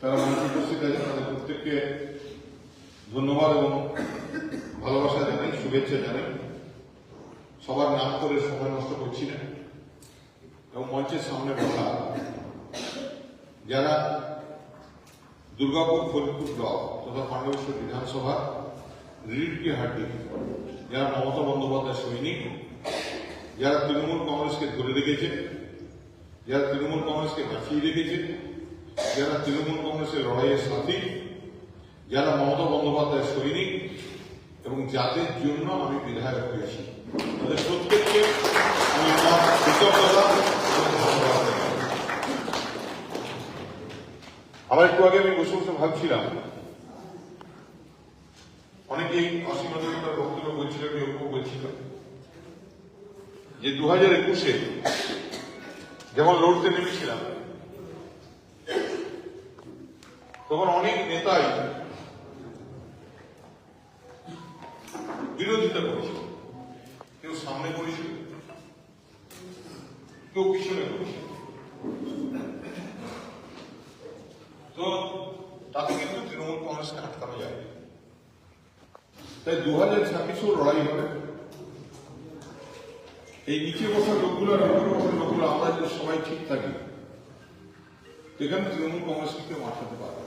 তারা মঞ্চে উপস্থিত তাদের প্রত্যেককে ধন্যবাদ এবং ভালোবাসা জানাই, শুভেচ্ছা জানাই। সবার নাম করে সময় নষ্ট করছি না। এবং মঞ্চের সামনে বসা, যারা দুর্গাপুর ফরিদপুর ব্লক তথা পাণ্ডবেশ্বর বিধানসভা রিড কি হাড্ডি যারা মমতা বন্দ্যোপাধ্যায় সৈনিক, যারা তৃণমূল কংগ্রেসকে ধরে রেখেছে, যারা তৃণমূল কংগ্রেসকে বাঁচিয়ে রেখেছে যারা তৃণমূল কংগ্রেসের লড়াইয়ের সাথী, যারা মমতা বন্দ্যোপাধ্যায় সৈনিক, এবং যাদের জন্য আমি বিধায়ক হয়েছি। তাদের প্রত্যেককে আমি আমার একটু আগে আমি বসে বসে ভাবছিলাম, অনেকেই অসীমতার বক্তব্য বলছিল কেউ বলছিল। যে দু হাজার একুশে যখন লড়তে নেমেছিলাম তখন অনেক নেতাই বিরোধিতা করেছিল কেউ সামনে করেছিল কেউ পিছনে করেছিল তো তাতে কিন্তু তৃণমূল কংগ্রেসকে আটকানো যায়। তাই দু হাজার ছাব্বিশেও লড়াই হবে। এই নিচে বসা লোকগুলো আর উপরে বসা লোকগুলো, আমরা যদি সবাই ঠিক থাকি, এখানে তৃণমূল কংগ্রেসকে কেউ আটকাতে পারবে।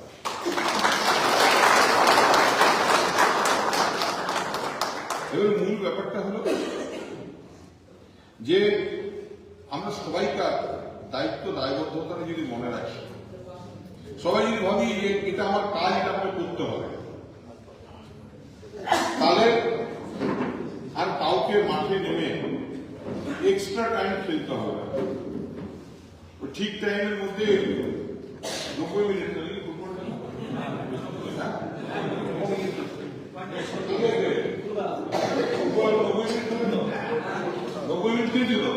এবার মূল ব্যাপারটা হলো যে আমরা সবাইকার দায়িত্ব দায়বদ্ধতা যদি মনে রাখি, সবাই যদি ভাবি যে এটা আমার কাজ, এটা আমাকে করতে হবে, তাহলে আর কাউকে মাঠে নেমে এক্সট্রা টাইম খেলতে হবে ঠিক টাইমের মধ্যে নব্বই মিনিট নাকি ফুটবলটা? হ্যাঁ? ফুটবল নব্বই মিনিট হবে তো? নব্বই মিনিট খেয়েছে তো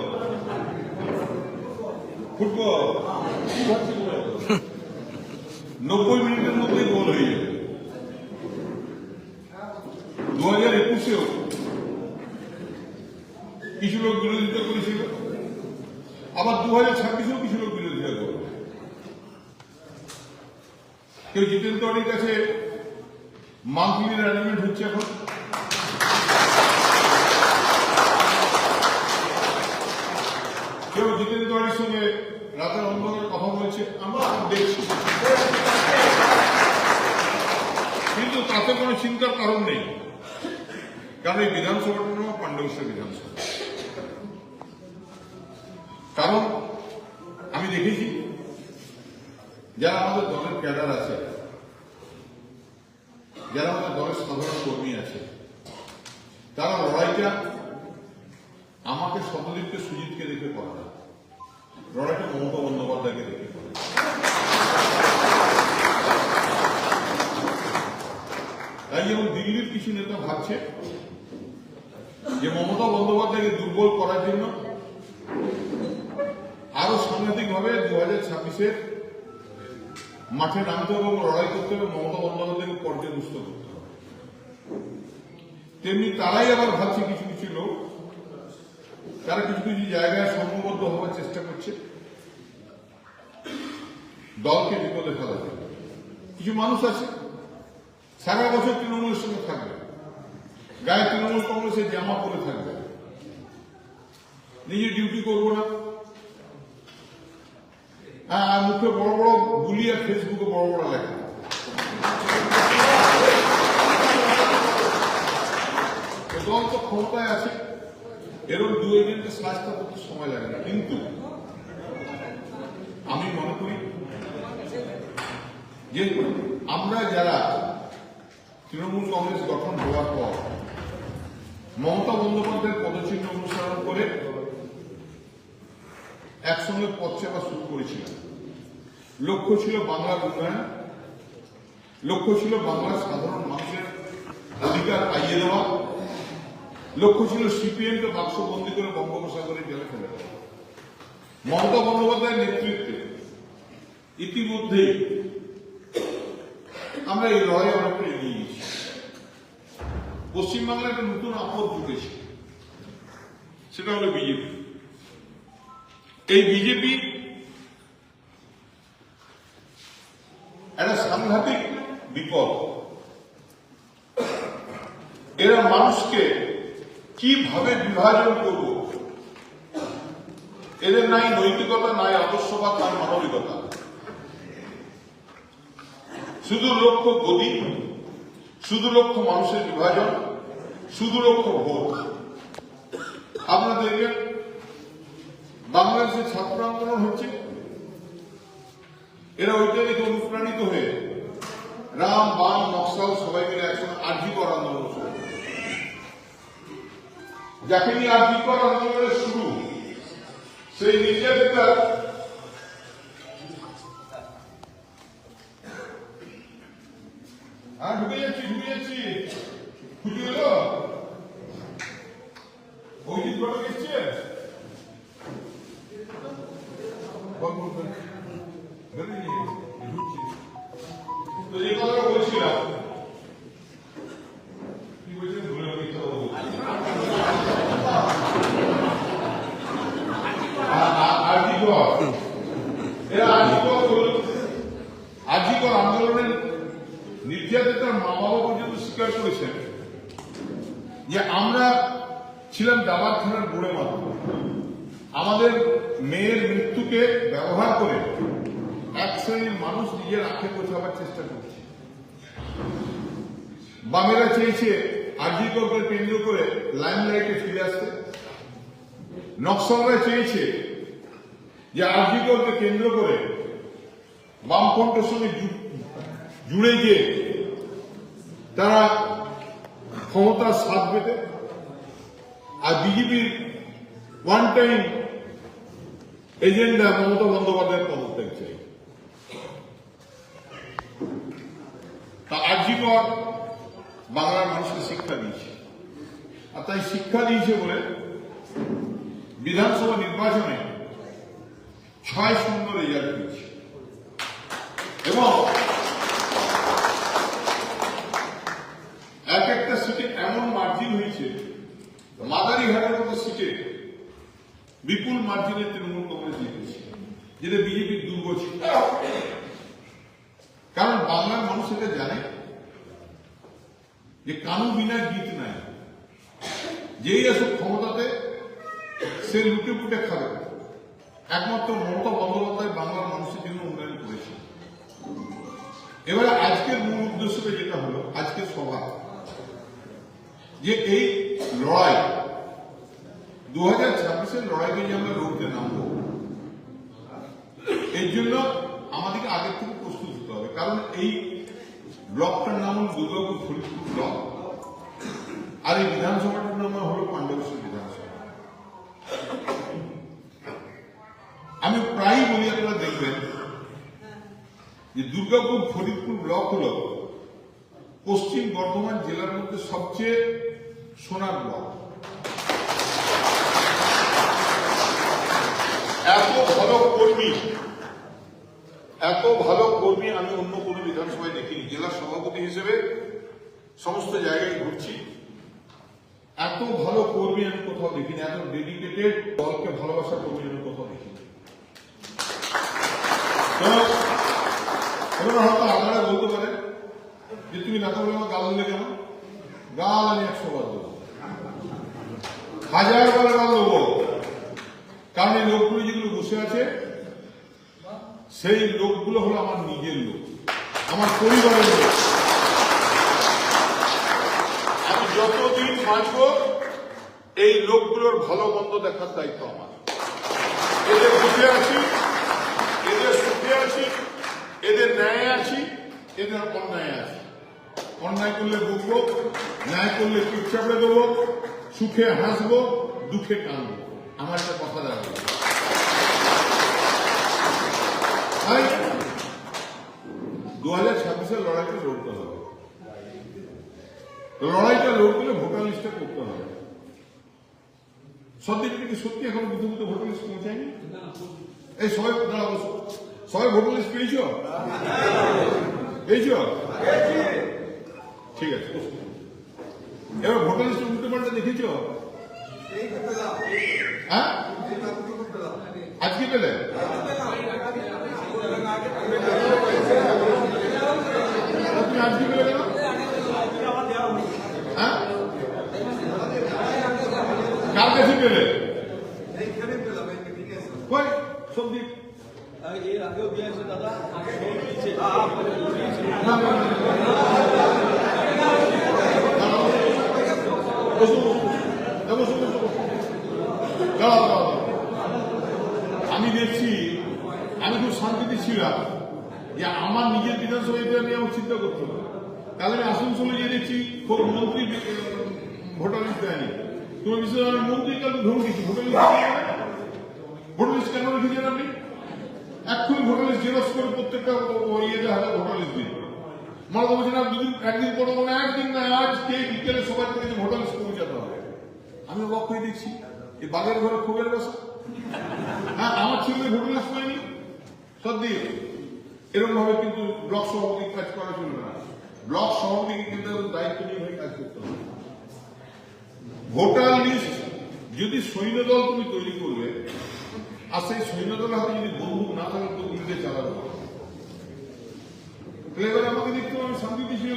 নব্বই মিনিটের মধ্যে গোল হয়ে যাবে। দু হাজার একুশেও। কিছু লোক বিরোধিতা করেছিল। আবার দু হাজার ছাব্বিশেও কিছু লোক বিরোধিতা করবে কেউ জিতেন তরির কাছে মান্থলি অ্যারেঞ্জমেন্ট হচ্ছে এখন কেউ জিতেন তরির সঙ্গে রাতের বলছে আমরা দেখছি। কিন্তু তাতে কোনো চিন্তার কারণ নেই। কারণ এই বিধানসভাটা নাম পাণ্ডবেশ্বর বিধানসভা। কারণ আমি দেখেছি, যারা আমাদের দলের ক্যাডার আছে, যারা আমাদের দলের সাধারণ কর্মী আছে, তারা লড়াইটা আমাকে শতদীপকে সুজিতকে দেখে করে লড়াইটা মমতা বন্দ্যোপাধ্যায়কে দেখে তাই যেমন দিল্লির কিছু নেতা ভাবছে যে মমতা বন্দ্যোপাধ্যায়কে দুর্বল করার জন্য আরও সাংঘাতিক ভাবে দু হাজার ছাব্বিশের মাঠে নামতে হবে এবং লড়াই করতে হবে, মমতা বন্দ্যোপাধ্যায়কে পর্যাদুষ্ট করতে হবে। তেমনি তারাই আবার ভাবছে কিছু কিছু লোক, তারা কিছু কিছু জায়গায় সম্ভবদ্ধ হওয়ার চেষ্টা করছে। দলকে বিপদে ফেলার জন্য কিছু মানুষ আছে, সারা বছর তৃণমূলের সঙ্গে থাকবে। গায়ে তৃণমূল কংগ্রেসের জামা পরে থাকবে। নিজে ডিউটি করব না। হ্যাঁ মুখে বড় বড় গুলি আর ফেসবুকে বড় বড় লেখা। দল তো ক্ষমতায় আছে। এরকম দু একজনকে সাজটা করতে সময় লাগে না। কিন্তু আমি মনে করি যে আমরা যারা তৃণমূল কংগ্রেস গঠন হওয়ার পর মমতা বন্দ্যোপাধ্যায়ের পদচিহ্ন অনুসরণ করে একসঙ্গে পথ সেবা শুরু করেছিলাম লক্ষ্য ছিল বাংলার উন্নয়ন, লক্ষ্য ছিল বাংলার সাধারণ মানুষের অধিকার পাইয়ে দেওয়া, লক্ষ্য ছিল সিপিএম কে বাক্সবন্দি করে বঙ্গোপসাগরে জেলে ফেলে দেওয়া। মমতা বন্দ্যোপাধ্যায়ের নেতৃত্বে ইতিমধ্যেই আমরা এই লড়াই অনেকটা এগিয়ে গেছি। পশ্চিমবাংলায় একটা নতুন আপদ জুটেছে সেটা হলো বিজেপি। এই বিজেপি একটা সাংঘাতিক বিপদ। এরা মানুষকে কীভাবে বিভাজন করব? এদের নাই নৈতিকতা, নাই আদর্শবাদ, নাই মানবিকতা। শুধু লক্ষ্য গদি শুধু লক্ষ্য মানুষের বিভাজন, শুধু লক্ষ্য ভোট আপনারা দেখবেন বাংলাদেশে ছাত্র আন্দোলন হচ্ছে এরা ওইটা দেখে অনুপ্রাণিত হয়ে রাম, বাম নকশাল সবাই মিলে একসঙ্গে আর্জি কর আন্দোলন শুরু। যাকে নিয়ে আর্জি কর আন্দোলনের শুরু, সেই নির্যাতিতার থানার বুড়ে মাত্র আমাদের মেয়ের মৃত্যুকে ব্যবহার করে এক শ্রেণির মানুষ নিজের আখে পৌঁছাবার চেষ্টা করছে। বামেরা চেয়েছে আর্জিকরকে কেন্দ্র করে লাইমলাইটে ফিরে আসতে। নকশালরা চেয়েছে যে আর্জিকরকে কেন্দ্র করে বামফ্রন্টের সঙ্গে জুড়ে গিয়ে তারা ক্ষমতার স্বাদ পেতে আর বিজেপির ওয়ান টাইম এজেন্ডা মমতা বন্দ্যোপাধ্যায়ের পদত্যাগ চাই। তা আর্যিকর বাংলার মানুষকে শিক্ষা দিয়েছে। আর তাই শিক্ষা দিয়েছে বলে বিধানসভা নির্বাচনে ছয় শূন্য রেজাল্ট হয়েছে এবং এক একটা সিটে এমন মার্জিন হয়েছে মাদারিঘাটের মতো সিটে বিপুল মার্জিনে তৃণমূল কংগ্রেস জিতেছে, যেটা বিজেপির দুর্গ ছিল কারণ বাংলার মানুষ এটা জানে যে কানু বিনা গীত নাই। যেই আসুক ক্ষমতাতে, সে লুটে পুটে খাবে। একমাত্র মমতা বন্দ্যোপাধ্যায় বাংলার মানুষের জন্য উন্নয়ন করেছে। এবারে আজকের মূল উদ্দেশ্যটা যেটা হলো, আজকের সভা, যে এই লড়াই। দু হাজার ছাব্বিশের লড়াইকে যে আমরা লড়তে নামবো এই জন্য আমাদেরকে আগের থেকে প্রস্তুত হতে হবে। কারণ এই ব্লকটার নাম হল দুর্গাপুর ফরিদপুর ব্লক, আর এই বিধানসভাটার নাম হলো পাণ্ডবেশ্বর বিধানসভা। আমি প্রায়ই বলি, আপনারা দেখবেন যে দুর্গাপুর ফরিদপুর ব্লক হল পশ্চিম বর্ধমান জেলার মধ্যে সবচেয়ে সোনার ব্লক। এত ভালো কর্মী, এত ভালো কর্মী আমি অন্য কোনো বিধানসভায় দেখিনি। জেলা সভাপতি হিসেবে সমস্ত জায়গায় ঘুরছি। এত ভালো কর্মী আমি কোথাও দেখিনি। এত ডেডিকেটেড দলকে ভালোবাসা কর্মী আমি কোথাও দেখিনি। হয়তো আপনারা বলতে পারেন যে, তুমি না বলে আমার গাল দিলে কেন? গাল আমি একশো বার হাজার বার গাল দেবো কারণ এই লোকগুলো যেগুলো বসে আছে, সেই লোকগুলো হলো আমার নিজের লোক, আমার পরিবারের লোক। আমি যতদিন বাঁচব এই লোকগুলোর ভালো মন্দ দেখার দায়িত্ব আমার। এদের দুঃখে আছি, এদের সুখে আছি, এদের ন্যায় আছি, এদের অন্যায় আছি। অন্যায় করলে বুঝব ন্যায় করলে চুপচাপড়ে দেবো সুখে হাসবো, দুঃখে কাঁদবো। আমার একটা কথা দাঁড়াবে দু হাজার ছাব্বিশের লড়াইটা লড়তে হবে। লড়াইটা লড়তে ভোটার লিস্টটা করতে হবে। সত্যি কি সত্যি এখন বুদ্ধ বুদ্ধ ভোটার লিস্ট পৌঁছায়নি এই সবাই দাঁড়া বসো। সবাই ভোটার লিস্ট পেয়েছ? পেয়েছ? ঠিক আছে। এবার ভোটার লিস্ট উল্টো পাল্টা দেখেছ হ্যাঁ? আজকে পেলে? তুমি আজকে পেলে কেন? হ্যাঁ? কার কাছে পেলে? কই? সন্দীপ। এর আগেও দিয়ে দাদা আমি দেখছি, আমি খুব শান্তিতে ছিলাম। যে আমার নিজের বিধানসভা নিয়ে আমার চিন্তা করতে হবে। তাহলে আমি আসানসোলে গিয়ে দেখছি, খুব মন্ত্রী ভোটার লিস্ট দেয়নি। তোমার বিশেষ আমি মন্ত্রী কালকে ধরুন দিচ্ছি ভোটার লিস্ট ভোটার লিস্ট কেন রেখেছেন আপনি? এক্ষুনি ভোটার লিস্ট জেরক্স করে প্রত্যেকটা ইয়েতে হাতে ভোটার লিস্ট দিন। করছি না দুদিন, একদিন পরে মানে একদিন না আজকে বিকেলে সবার থেকে ভোটার লিস্ট পৌঁছাতে হবে। আমি অবাক হয়ে দেখছি, এই বাঘের ঘরে খুবের বসা? হ্যাঁ আমার ছেলে লিস্ট পাইনি সত্যি এরকম ভাবে কিন্তু ব্লক সভাপতি কাজ করা চলবে না ব্লক সভাপতিকে কিন্তু দায়িত্ব নিয়ে ভাই কাজ করতে হবে। ভোটার লিস্ট যদি সৈন্যদল তুমি তৈরি করবে, আর সেই সৈন্যদলের হাতে যদি বন্দুক না থাকে, তো উল্টে চালাবে তাহলে আমাকে দেখতে হবে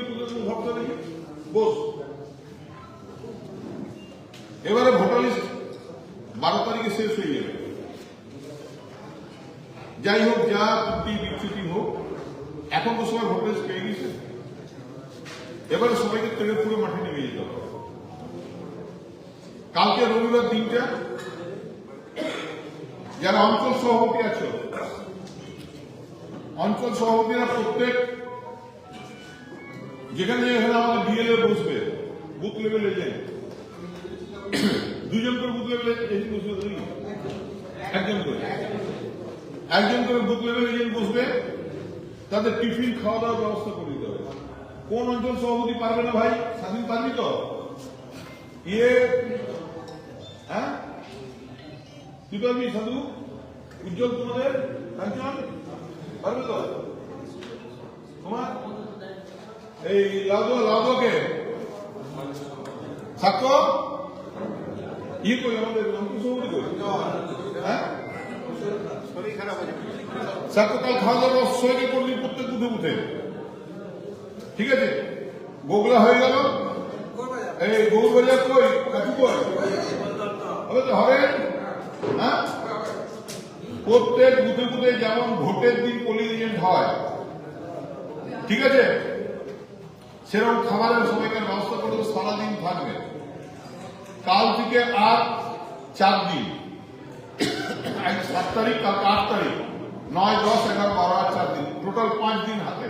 তোদের কোনো ভক্ত বস। এবারে ভোটার লিস্ট বারো তারিখে শেষ হয়ে যাবে। যাই হোক, যা ত্রুটি বিচ্যুতি হোক, এখন তো সবাই ভোটার লিস্ট পেয়ে গেছে। এবারে সবাইকে তেলে পুরো মাঠে নেমে যেতে হবে। কালকে রবিবার দিনটা যারা অঞ্চল সভাপতি আছে, অঞ্চল সভাপতিরা প্রত্যেক যেখানে যেখানে আমাদের বিএলএ বসবে বুথ লেভেল এজেন্ট দুজন করে বুথ লেভেল একজন করে। একজন করে বুথ লেভেল এজেন্ট বসবে, তাদের টিফিন খাওয়া দাওয়ার ব্যবস্থা করে দিতে হবে। কোন অঞ্চল সভাপতি পারবে না ভাই? স্বাধীন পারবি তো? ইয়ে হ্যাঁ? তুই পারবি সাধু? উজ্জ্বল তোমাদের কাঞ্চন পারবে তো? তোমার এই লাউদো লাউদোকে সাক্ষ্য? ইয়ে কই আমাদের হ্যাঁ? সাক্ষ্য, কাল খাওয়া দাওয়া সবাইকে করলি প্রত্যেক বুথে বুথে ঠিক আছে? গোগলা হয়ে গেল? এই গৌর কই? কাছু কই? তো, হবে? হ্যাঁ? প্রত্যেক বুথে বুথে যেমন ভোটের দিন পোলিং হয়। ঠিক আছে? সেরকম খাবারের সবাইকে ব্যবস্থা করব সারাদিন থাকবে। কাল থেকে আর চার দিন। সাত তারিখ, কালকে আট তারিখ। নয়, দশ, এগারো, বারো আর চার দিন। টোটাল পাঁচ দিন হাতে।